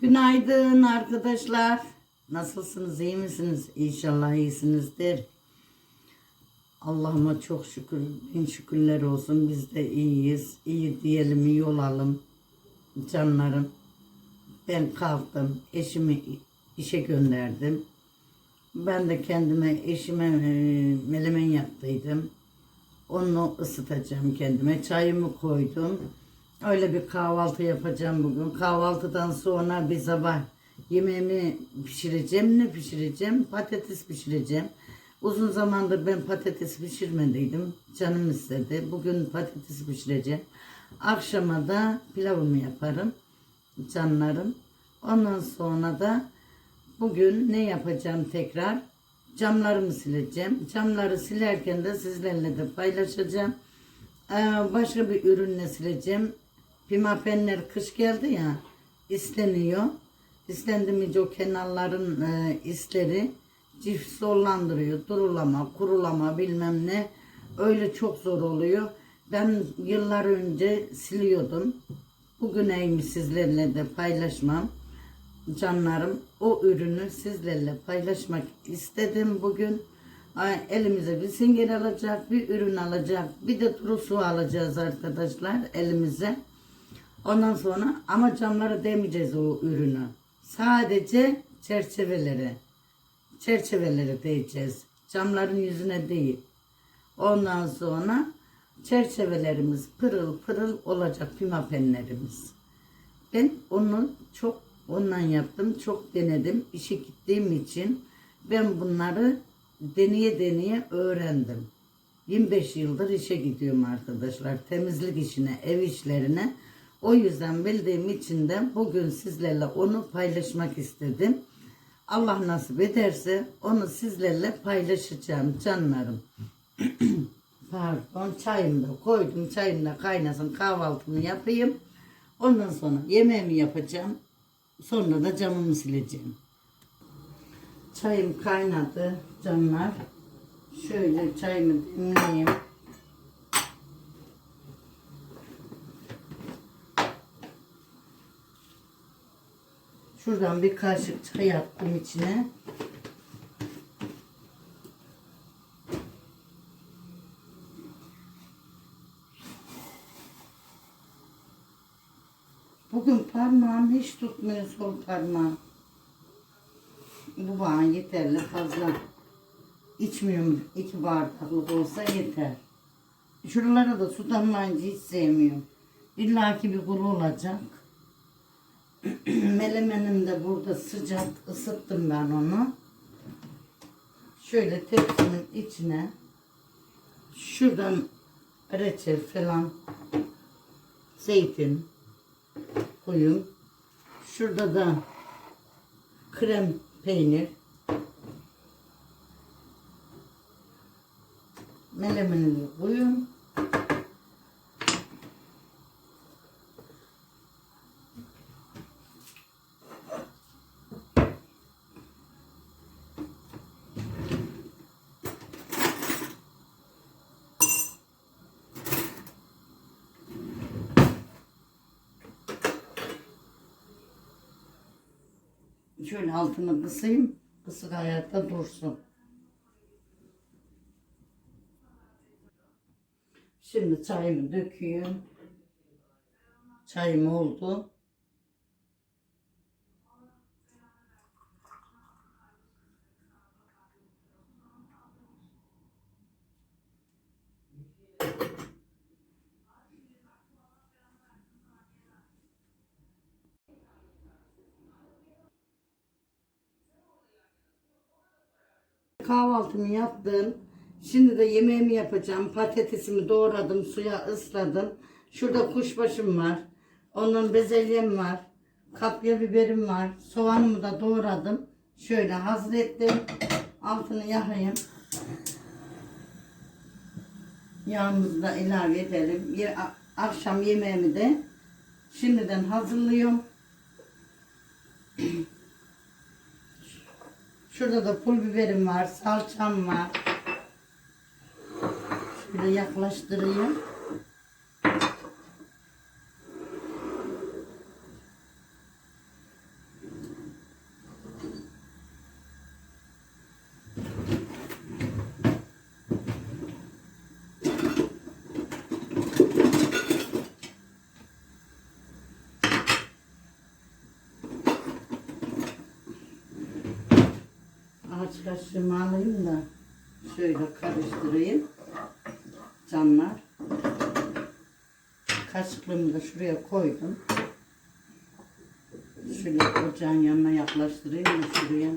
Günaydın arkadaşlar. Nasılsınız? iyi misiniz? İnşallah iyisinizdir. Allah'ıma çok şükür, bin şükürler olsun. Biz de iyiyiz. İyi diyelim, iyi olalım. Canlarım. Ben kalktım. Eşimi işe gönderdim. Ben de kendime, eşime e, melemen yaptıydım. Onu ısıtacağım kendime. Çayımı koydum. Öyle bir kahvaltı yapacağım bugün. Kahvaltıdan sonra bir sabah yemeğimi pişireceğim. Ne pişireceğim? Patates pişireceğim. Uzun zamandır ben patates pişirmediydim. Canım istedi. Bugün patates pişireceğim. Akşama da pilavımı yaparım. Canlarım. Ondan sonra da bugün ne yapacağım tekrar? Camlarımı sileceğim. Camları silerken de sizlerle de paylaşacağım. Ee, başka bir ürünle sileceğim. Pimapenler kış geldi ya isleniyor. İslendiğince o kenarların e, isleri cift sollandırıyor. Durulama, kurulama bilmem ne. Öyle çok zor oluyor. Ben yıllar önce siliyordum. Bugün neymiş sizlerle de paylaşmam. Canlarım o ürünü sizlerle paylaşmak istedim bugün. Elimize bir sünger alacak, bir ürün alacak, bir de turu su alacağız arkadaşlar elimize. Ondan sonra ama camlara demeyeceğiz o ürünü. Sadece çerçeveleri. Çerçeveleri değeceğiz. Camların yüzüne değil. Ondan sonra çerçevelerimiz pırıl pırıl olacak pimapenlerimiz. Ben onu çok ondan yaptım. Çok denedim. İşe gittiğim için ben bunları deneye deneye öğrendim. 25 yıldır işe gidiyorum arkadaşlar. Temizlik işine, ev işlerine. O yüzden bildiğim için de bugün sizlerle onu paylaşmak istedim. Allah nasip ederse onu sizlerle paylaşacağım canlarım. Pardon çayımı da koydum. Çayım da kaynasın kahvaltımı yapayım. Ondan sonra yemeğimi yapacağım. Sonra da camımı sileceğim. Çayım kaynadı canlar. Şöyle çayımı demleyeyim. Şuradan bir kaşık çay attım içine. Bugün parmağım hiç tutmuyor sol parmağım. Bu bana yeterli fazla. İçmiyorum. iki bardaklık olsa yeter. Şuralara da su damlayınca hiç sevmiyorum. İlla ki bir kuru olacak. Melemenim de burada sıcak ısıttım ben onu. Şöyle tepsinin içine şuradan reçel falan zeytin koyun. Şurada da krem peynir. Melemenini koyun. Şöyle altını kısayım. Kısık ayakta dursun. Şimdi çayımı döküyorum. Çayım oldu. Kahvaltımı yaptım. Şimdi de yemeğimi yapacağım. Patatesimi doğradım, suya ısladım. Şurada kuşbaşım var. Onun bezelyem var. Kapya biberim var. Soğanımı da doğradım. Şöyle hazır ettim. Altını yakayım. Yağımızı da ilave edelim. Akşam yemeğimi de şimdiden hazırlıyorum. Şurada da pul biberim var, salçam var. Şöyle yaklaştırayım. aç kaşığımı alayım da şöyle karıştırayım. Canlar. Kaşıklığımı da şuraya koydum. Şöyle ocağın yanına yaklaştırayım mı şuraya?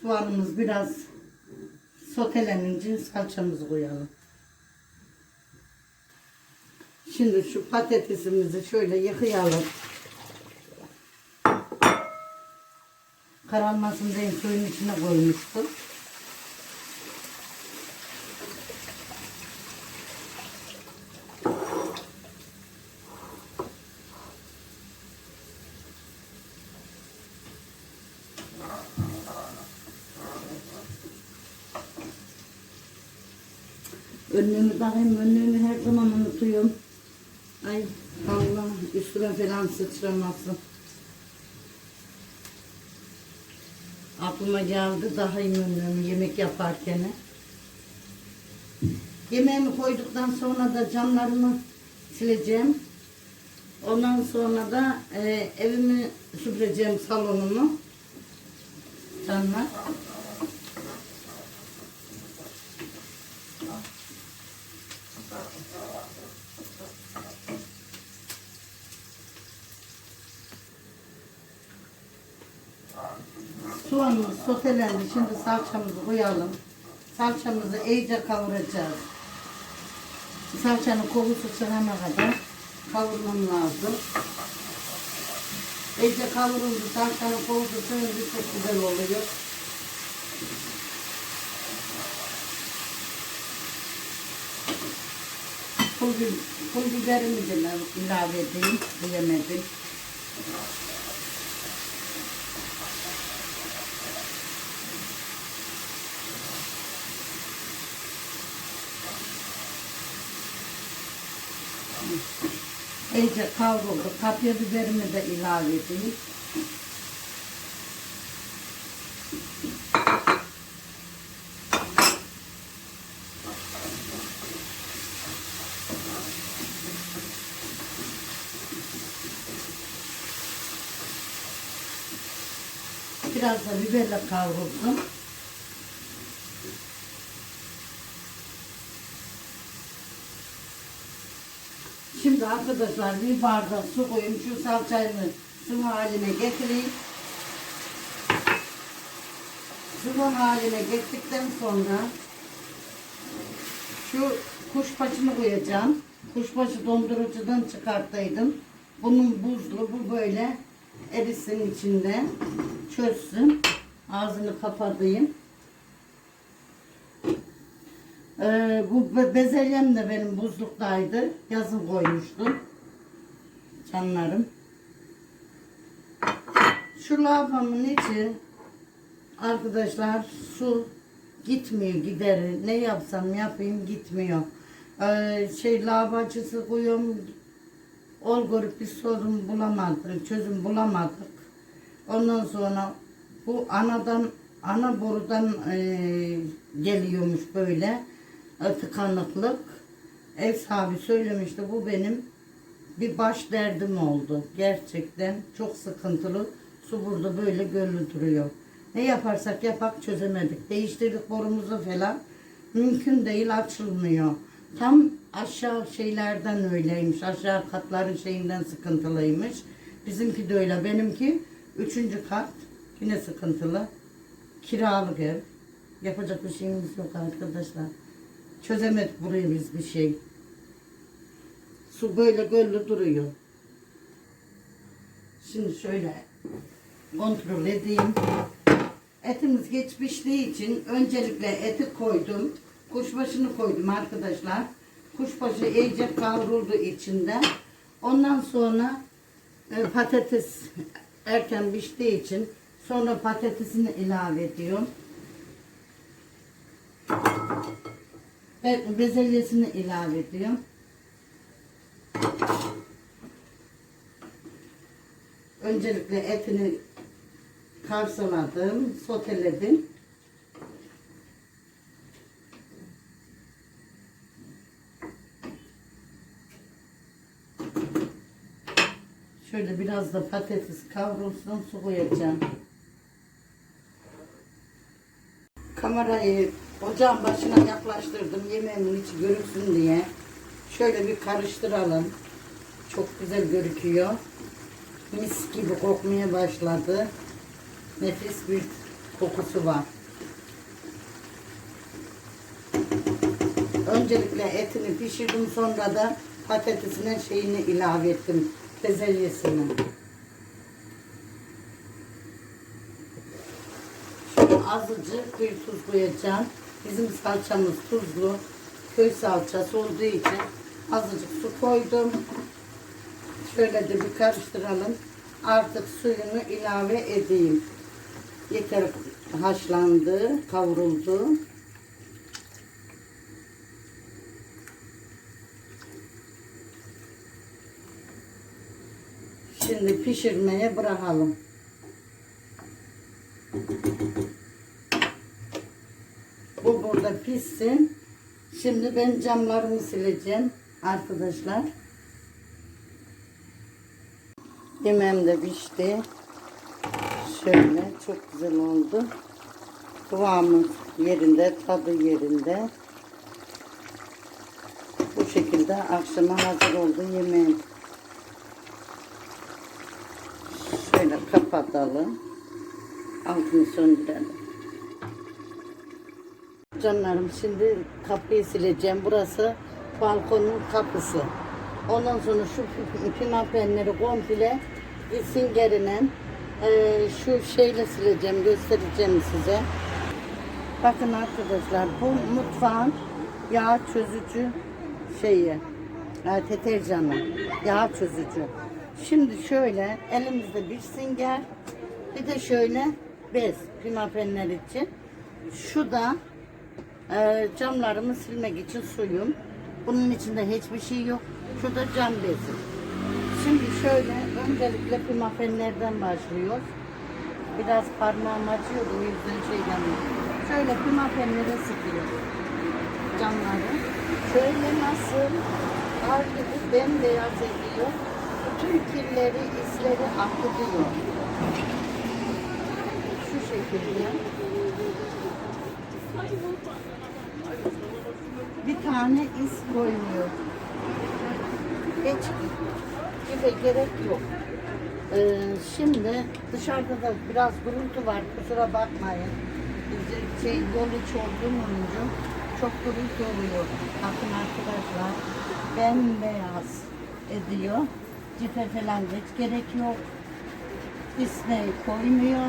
Soğanımız biraz sotelenince salçamızı koyalım. Şimdi şu patatesimizi şöyle yıkayalım. Kararmasın diye suyun içine koymuştum. Önlüğümü takayım, önlüğümü her zaman unutuyorum. Ay Allah üstüme falan sıçramasın. Aklıma geldi daha iyi önlüğümü yemek yaparken. Yemeğimi koyduktan sonra da camlarımı sileceğim. Ondan sonra da e, evimi süpüreceğim salonumu. Canlar. Soğanımız sotelendi. Şimdi salçamızı koyalım. Salçamızı iyice kavuracağız. Salçanın kokusu çıkana kadar kavurmam lazım. İyice kavruldu. Salçanın kokusu çıkınca çok güzel oluyor. Pul, pul biberimi de ilave edeyim. Bilemedim. İyice kavruldu. Kapya biberimi de ilave edeyim. Biraz da biberle kavrulsun. Şimdi arkadaşlar bir bardak su koyayım. Şu salçayı sıvı haline getireyim. Sıvı haline getirdikten sonra şu kuşbaşını koyacağım. Kuşbaşı dondurucudan çıkarttıydım. Bunun buzlu bu böyle erisin içinde çözsün. Ağzını kapatayım. Ee, bu be- bezelyem de benim buzluktaydı. Yazın koymuştum. Canlarım. Şu lavabonun içi arkadaşlar su gitmiyor gideri. Ne yapsam yapayım gitmiyor. Ee, şey lavabacısı koyuyorum. Ol görüp bir sorun bulamadık, çözüm bulamadık. Ondan sonra bu anadan ana borudan eee, geliyormuş böyle e, tıkanıklık. Ev sahibi söylemişti bu benim bir baş derdim oldu. Gerçekten çok sıkıntılı. Su burada böyle göllü duruyor. Ne yaparsak yapak çözemedik. Değiştirdik borumuzu falan. Mümkün değil açılmıyor. Tam aşağı şeylerden öyleymiş. Aşağı katların şeyinden sıkıntılıymış. Bizimki de öyle. Benimki üçüncü kat. Yine sıkıntılı. Kiralık ev. Yapacak bir şeyimiz yok arkadaşlar. Çözemedik buraya biz bir şey. Su böyle göllü duruyor. Şimdi şöyle kontrol edeyim. Etimiz geç piştiği için öncelikle eti koydum. Kuşbaşını koydum arkadaşlar. Kuşbaşı iyice kavruldu içinde. Ondan sonra e, patates erken piştiği için sonra patatesini ilave ediyorum. Ve bezelyesini ilave ediyorum. Öncelikle etini karsaladım, soteledim. Şöyle biraz da patates kavrulsun su koyacağım. Kamerayı ocağın başına yaklaştırdım yemeğimin içi görünsün diye. Şöyle bir karıştıralım. Çok güzel gözüküyor. Mis gibi kokmaya başladı. Nefis bir kokusu var. Öncelikle etini pişirdim sonra da patatesine şeyini ilave ettim. Bezelyesini. Azıcık bir tuz koyacağım. Bizim salçamız tuzlu. Köy salçası olduğu için azıcık su koydum. Şöyle de bir karıştıralım. Artık suyunu ilave edeyim. Yeter haşlandı, kavruldu. Şimdi pişirmeye bırakalım. Bu burada pişsin. Şimdi ben camlarımı sileceğim arkadaşlar. Yemeğim de pişti. Şöyle çok güzel oldu. Kıvamı yerinde, tadı yerinde. Bu şekilde akşama hazır oldu yemeğim. Şöyle kapatalım. Altını söndürelim. Canlarım şimdi kapıyı sileceğim. Burası balkonun kapısı. Ondan sonra şu pimapenleri komple gitsin gerine eee, şu şeyle sileceğim. Göstereceğim size. Bakın arkadaşlar bu mutfağın yağ çözücü şeyi. e, Deterjanı. Yağ çözücü. Şimdi şöyle elimizde bir sünger bir de şöyle bez pimapenler için. Şu da ee, camlarımı silmek için suyum. Bunun içinde hiçbir şey yok. Şu da cam bezi. Şimdi şöyle öncelikle pimapenlerden başlıyor. Biraz parmağım acıyordu o yüzden şeyden. Şöyle pimapenlere sıkıyor camları. Şöyle nasıl kar gibi bembeyaz ediyor. Bütün kirleri, izleri akıtıyor. Şu şekilde. Bir tane iz koymuyor. Hiç gibi gerek yok. Ee, şimdi dışarıda da biraz gürültü var. Kusura bakmayın. Şey, yol içi olduğum olunca çok gürültü oluyor. Bakın arkadaşlar bembeyaz ediyor. Cife falan hiç gerek yok. İsneyi koymuyor.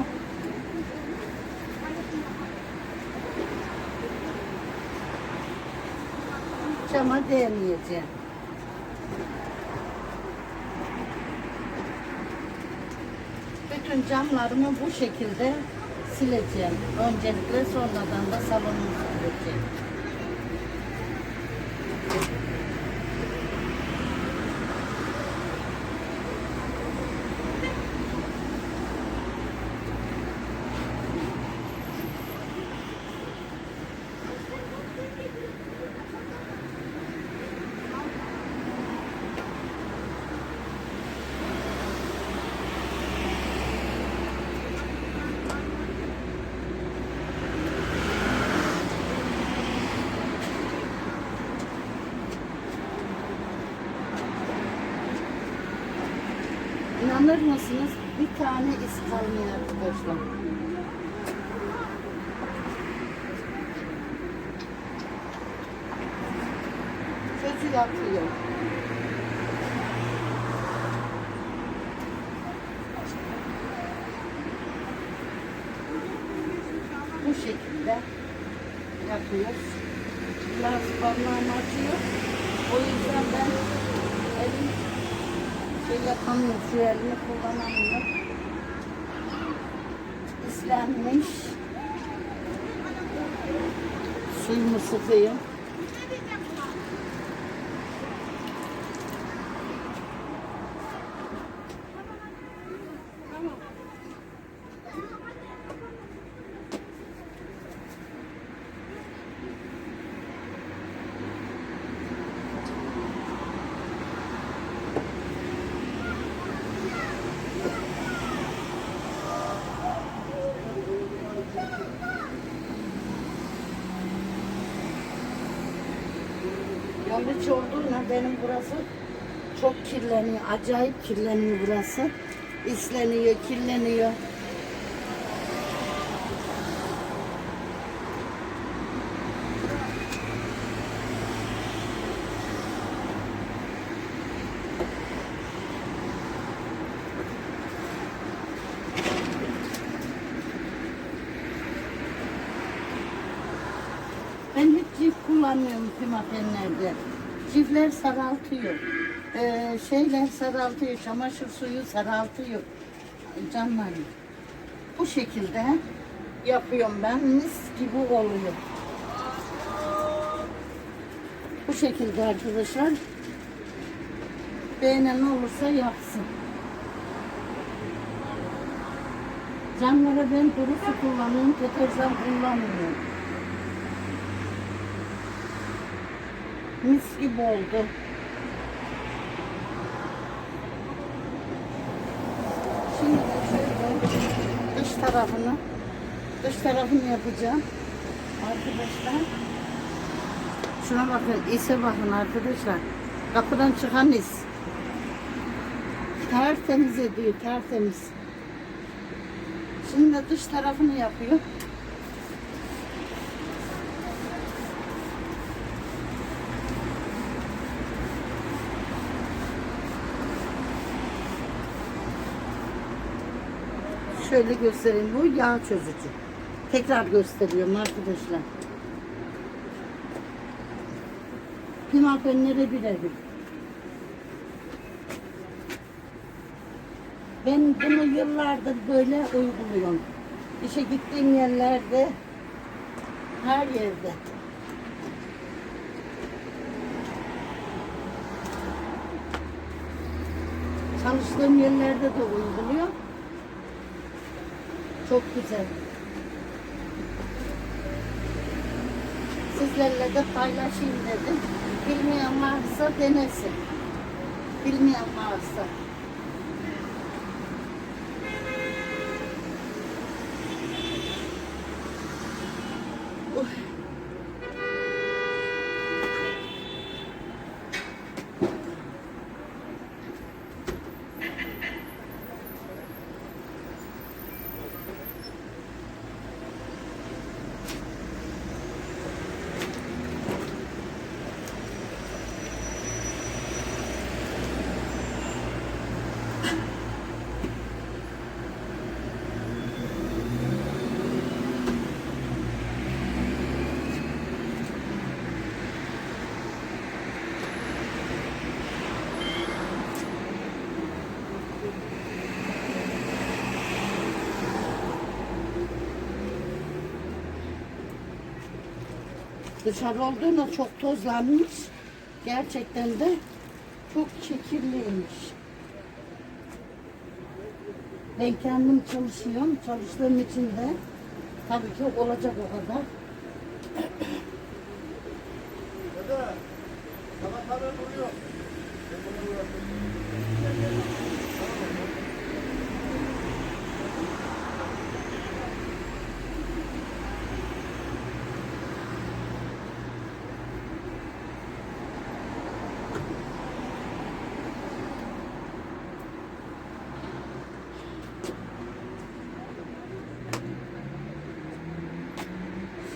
Cama değmeyeceğim. Bütün camlarımı bu şekilde sileceğim. Öncelikle sonradan da salonumu sileceğim. İnanır mısınız? Bir tane iz kalmıyor arkadaşlar. Sözü yatıyor. Bu şekilde yapıyoruz. Biraz parmağım acıyor. O yüzden ben elim şey yapamıyor, şu elini kullanamıyor. İslenmiş. Suyumu sıkayım. Geç olduğuna benim burası çok kirleniyor. Acayip kirleniyor burası. İsleniyor, kirleniyor. Ben hiç kullanmıyorum pimapenlerde. Cifler saraltıyor. Ee, şeyler saraltıyor. Çamaşır suyu saraltıyor. Canlarım. Bu şekilde yapıyorum ben. Mis gibi oluyor. Bu şekilde arkadaşlar. Beğenen olursa yapsın. Canlara ben kuru su kullanıyorum. Deterjan kullanmıyorum. Mis gibi oldu. Şimdi şöyle dış tarafını dış tarafını yapacağım. Arkadaşlar. Şuna bakın, ise bakın arkadaşlar. Kapıdan çıkan is. Tertemiz ediyor, tertemiz. Şimdi de dış tarafını yapıyor. Şöyle göstereyim. Bu yağ çözücü. Tekrar gösteriyorum arkadaşlar. Pimapenlere birebir. Ben bunu yıllardır böyle uyguluyorum. İşe gittiğim yerlerde, her yerde. Çalıştığım yerlerde de uyguluyor. Çok güzel. Sizlerle de paylaşayım dedim. Bilmeyen varsa denesin. Bilmeyen varsa. Dışarı olduğunda çok tozlanmış. Gerçekten de çok şekilliymiş. Ben kendim çalışıyorum. Çalıştığım için de tabii ki olacak o kadar.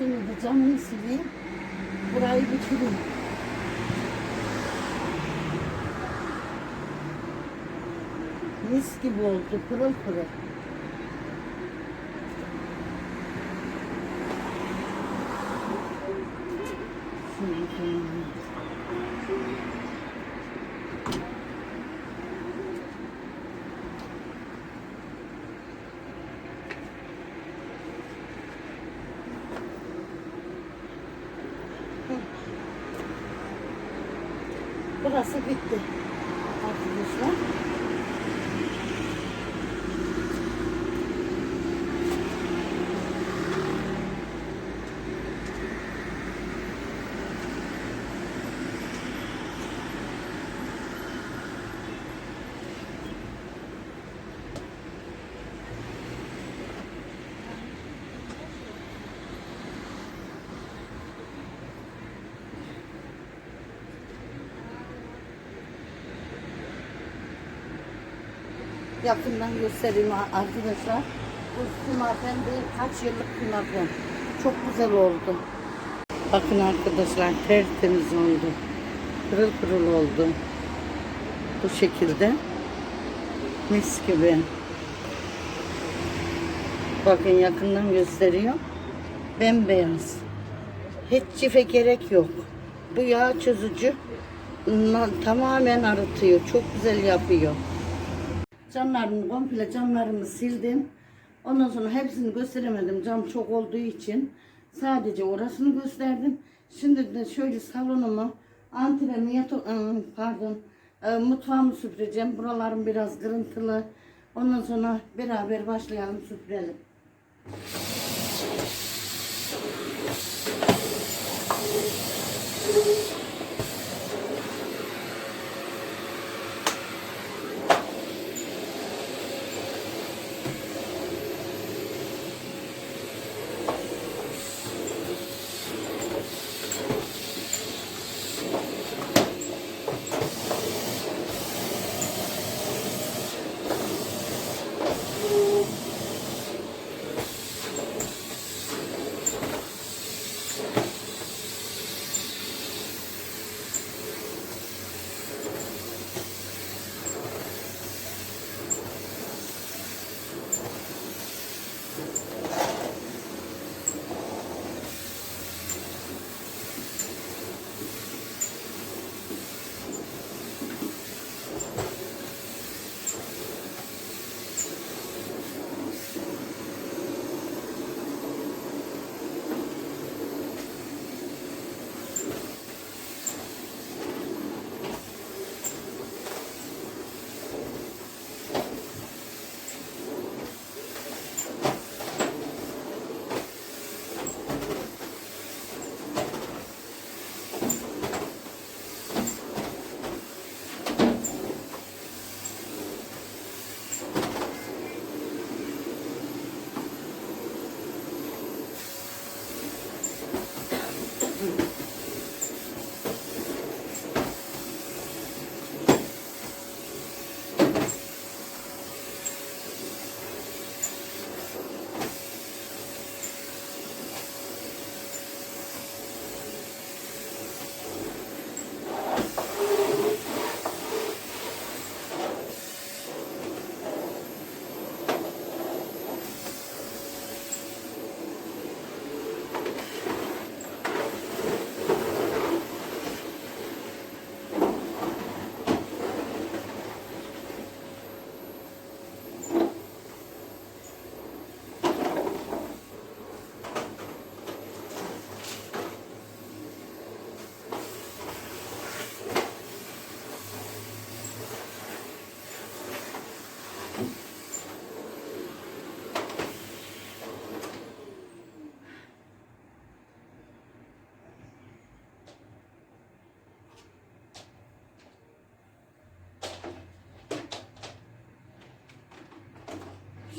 Şimdi de camını sileyim. Burayı bitireyim. Mis gibi oldu, pırıl pırıl. Yakından göstereyim arkadaşlar. Bu pimapen değil kaç yıllık pimapen. Çok güzel oldu. Bakın arkadaşlar tertemiz oldu. Pırıl pırıl oldu. Bu şekilde. Mis gibi. Bakın yakından gösteriyor. Bembeyaz. Hiç çife gerek yok. Bu yağ çözücü tamamen arıtıyor. Çok güzel yapıyor. Camlarını komple camlarımı sildim. Ondan sonra hepsini gösteremedim. Cam çok olduğu için. Sadece orasını gösterdim. Şimdi de şöyle salonumu, antremi, yato- ıı, pardon, e, mutfağımı süpüreceğim. Buralarım biraz kırıntılı. Ondan sonra beraber başlayalım süpürelim.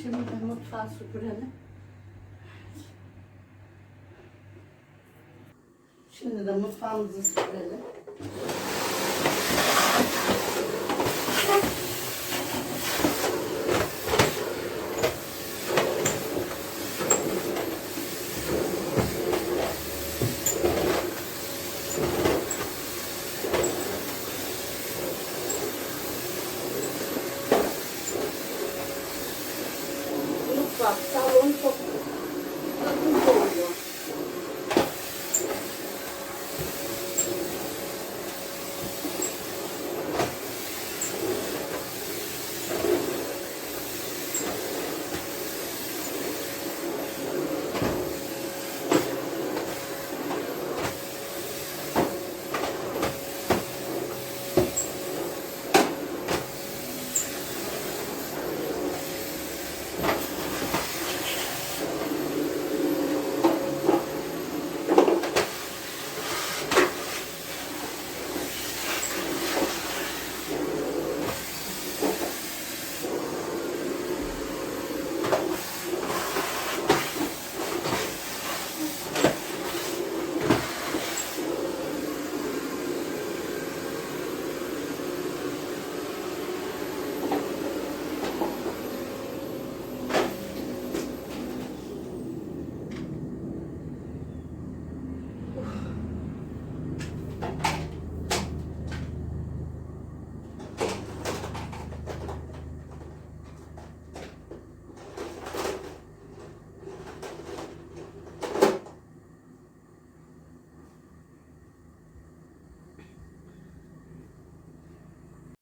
Şimdi de mutfağı süpürelim. Şimdi de mutfağımızı süpürelim.